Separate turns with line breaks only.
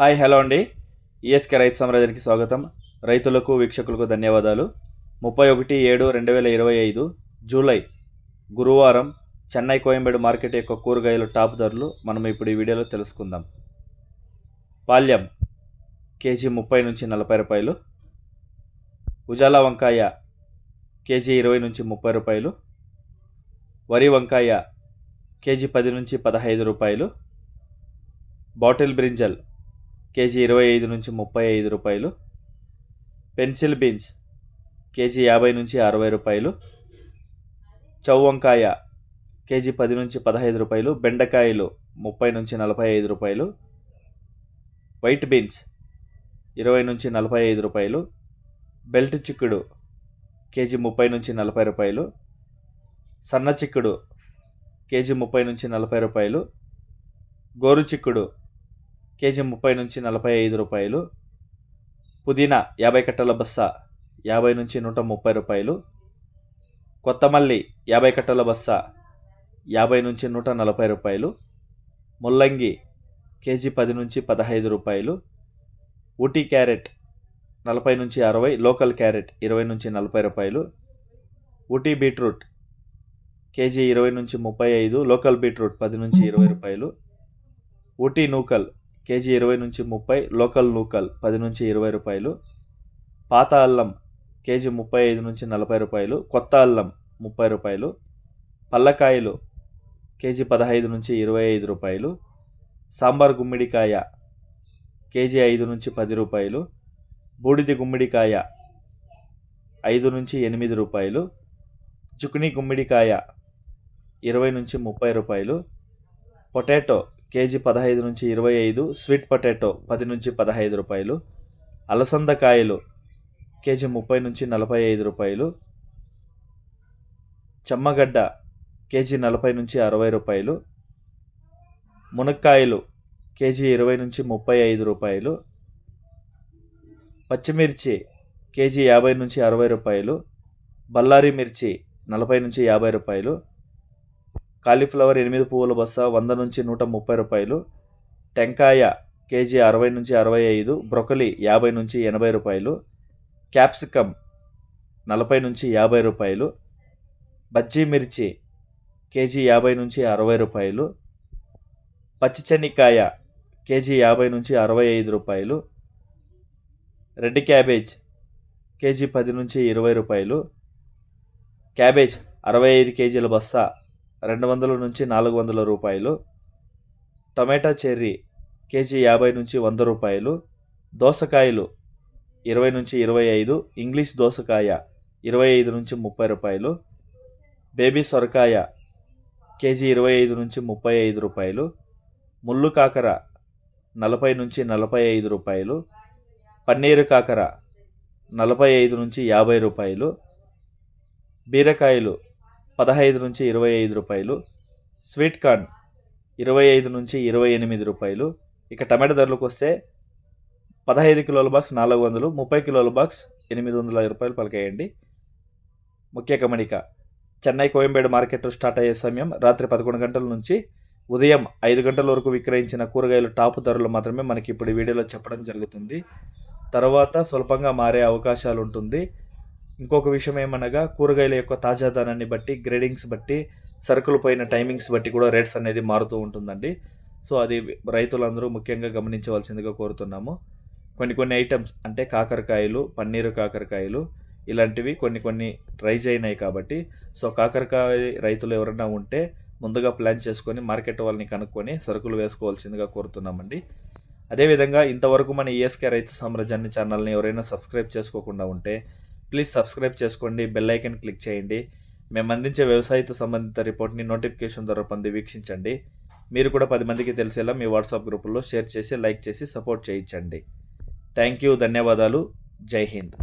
Hi hello అండి. ESK రైతు సామ్రాజ్యానికి స్వాగతం. రైతులకు వీక్షకులకు ధన్యవాదాలు. ముప్పై ఒకటి ఏడు రెండు వేల ఇరవై ఐదు జూలై గురువారం చెన్నై కోయంబేడు మార్కెట్ యొక్క కూరగాయల టాప్ ధరలు మనం ఇప్పుడు ఈ వీడియోలో తెలుసుకుందాం. పాల్యం కేజీ ముప్పై నుంచి నలభై రూపాయలు. ఉజాలా వంకాయ కేజీ ఇరవై నుంచి ముప్పై రూపాయలు. వరి వంకాయ కేజీ పది నుంచి పదహైదు రూపాయలు. బాటిల్ బ్రింజల్ కేజీ ఇరవై ఐదు నుంచి ముప్పై ఐదు రూపాయలు. పెన్సిల్ బీన్స్ కేజీ యాభై నుంచి అరవై రూపాయలు. చౌవంకాయ కేజీ పది నుంచి పదహైదు రూపాయలు. బెండకాయలు ముప్పై నుంచి నలభై ఐదు రూపాయలు. వైట్ బీన్స్ ఇరవై నుంచి నలభై ఐదు రూపాయలు. బెల్ట్ చిక్కుడు కేజీ ముప్పై నుంచి నలభై రూపాయలు. సన్న చిక్కుడు కేజీ ముప్పై నుంచి నలభై రూపాయలు. గోరు చిక్కుడు కేజీ ముప్పై నుంచి నలభై ఐదు రూపాయలు. పుదీనా యాభై కట్టల బస్స యాభై నుంచి నూట ముప్పై రూపాయలు. కొత్తమల్లి యాభై కట్టల బస్స యాభై నుంచి నూట నలభై రూపాయలు. ముల్లంగి కేజీ పది నుంచి పదహైదు రూపాయలు. ఊటీ క్యారెట్ నలభై నుంచి అరవై లోకల్ క్యారెట్ ఇరవై నుంచి నలభై రూపాయలు. ఊటీ బీట్రూట్ కేజీ ఇరవై నుంచి ముప్పై ఐదు లోకల్ బీట్రూట్ పది నుంచి ఇరవై రూపాయలు. ఊటీ నూకల్ కేజీ ఇరవై నుంచి ముప్పై లోకల్ నూకల్ పది నుంచి ఇరవై రూపాయలు పాత అల్లం కేజీ ముప్పై ఐదు నుంచి నలభై రూపాయలు కొత్త అల్లం ముప్పై రూపాయలు పల్లకాయలు కేజీ పదహైదు నుంచి ఇరవై ఐదు రూపాయలు సాంబార్ గుమ్మిడికాయ కేజీ ఐదు నుంచి పది రూపాయలు బూడిది గుమ్మిడికాయ ఐదు నుంచి ఎనిమిది రూపాయలు చుకుని గుమ్మిడికాయ ఇరవై నుంచి ముప్పై రూపాయలు పొటాటో కేజీ పదహైదు నుంచి ఇరవై ఐదు స్వీట్ పొటాటో పది నుంచి పదహైదు రూపాయలు అలసంద కాయలు కేజీ ముప్పై నుంచి నలభై ఐదు రూపాయలు చెమ్మగడ్డ కేజీ నలభై నుంచి అరవై రూపాయలు మునక్కాయలు కేజీ ఇరవై నుంచి ముప్పై ఐదు రూపాయలు పచ్చిమిర్చి కేజీ యాభై నుంచి అరవై రూపాయలు బల్లారి మిర్చి నలభై నుంచి యాభై రూపాయలు కాలీఫ్లవర్ ఎనిమిది పువ్వుల బస్స వంద నుంచి నూట ముప్పై రూపాయలు. టెంకాయ కేజీ అరవై నుంచి అరవై ఐదు బ్రొకలి యాభై నుంచి ఎనభై రూపాయలు. క్యాప్సికమ్ నలభై నుంచి యాభై రూపాయలు. బజ్జీ మిర్చి కేజీ యాభై నుంచి అరవై రూపాయలు. పచ్చిచెనిక్కాయ కేజీ యాభై నుంచి అరవై ఐదు రూపాయలు. రెడ్ క్యాబేజ్ కేజీ పది నుంచి ఇరవై రూపాయలు. క్యాబేజ్ అరవై ఐదు కేజీల బస్తా రెండు వందల నుంచి నాలుగు వందల రూపాయలు. టమాటా చెర్రీ కేజీ యాభై నుంచి వంద రూపాయలు. దోసకాయలు ఇరవై నుంచి ఇరవై ఐదు. ఇంగ్లీష్ దోసకాయ ఇరవై ఐదు నుంచి ముప్పై రూపాయలు. బేబీ సొరకాయ కేజీ ఇరవై ఐదు నుంచి ముప్పై ఐదు రూపాయలు. ముళ్ళు కాకర నలభై నుంచి నలభై ఐదు రూపాయలు. పన్నీరు కాకర నలభై ఐదు నుంచి యాభై రూపాయలు. బీరకాయలు పదహైదు నుంచి ఇరవై ఐదు రూపాయలు స్వీట్ కార్న్ ఇరవై ఐదు నుంచి ఇరవై ఎనిమిది రూపాయలు. ఇక టమాటా ధరలకు వస్తే పదహైదు కిలోల బాక్స్ నాలుగు వందలు ముప్పై కిలోల బాక్స్ ఎనిమిది వందల రూపాయలు పలికేయండి. ముఖ్య గమనిక చెన్నై కోయంబేడు మార్కెట్ స్టార్ట్ అయ్యే సమయం రాత్రి పదకొండు గంటల నుంచి ఉదయం ఐదు గంటల వరకు విక్రయించిన కూరగాయలు టాప్ ధరలు మాత్రమే మనకి ఇప్పుడు ఈ వీడియోలో చెప్పడం జరుగుతుంది. తర్వాత స్వల్పంగా మారే అవకాశాలు ఉంటుంది. ఇంకొక విషయం ఏమనగా కూరగాయల యొక్క తాజాదనాన్ని బట్టి గ్రేడింగ్స్ బట్టి సరుకులు పోయిన టైమింగ్స్ బట్టి కూడా రేట్స్ అనేది మారుతూ ఉంటుందండి. సో అది రైతులందరూ ముఖ్యంగా గమనించవలసిందిగా కోరుతున్నాము. కొన్ని కొన్ని ఐటమ్స్ అంటే కాకరకాయలు పన్నీరు కాకరకాయలు ఇలాంటివి కొన్ని కొన్ని రైజ్ అయినాయి కాబట్టి సో కాకరకాయ రైతులు ఎవరైనా ఉంటే ముందుగా ప్లాన్ చేసుకొని మార్కెట్ వాళ్ళని కనుక్కొని సరుకులు వేసుకోవాల్సిందిగా కోరుతున్నామండి. అదేవిధంగా ఇంతవరకు మన ఈఎస్కే రైతు సామ్రాజ్యాన్ని ఛానల్ని ఎవరైనా సబ్స్క్రైబ్ చేసుకోకుండా ఉంటే ప్లీజ్ సబ్స్క్రైబ్ చేసుకోండి బెల్ ఐకన్ క్లిక్ చేయండి. మేము అందించే వ్యవసాయతో సంబంధిత రిపోర్ట్ని నోటిఫికేషన్ ద్వారా పొంది వీక్షించండి. మీరు కూడా పది మందికి తెలిసేలా మీ వాట్సాప్ గ్రూపుల్లో షేర్ చేసి లైక్ చేసి సపోర్ట్ చేయించండి. థ్యాంక్ యూ ధన్యవాదాలు. జై హింద్.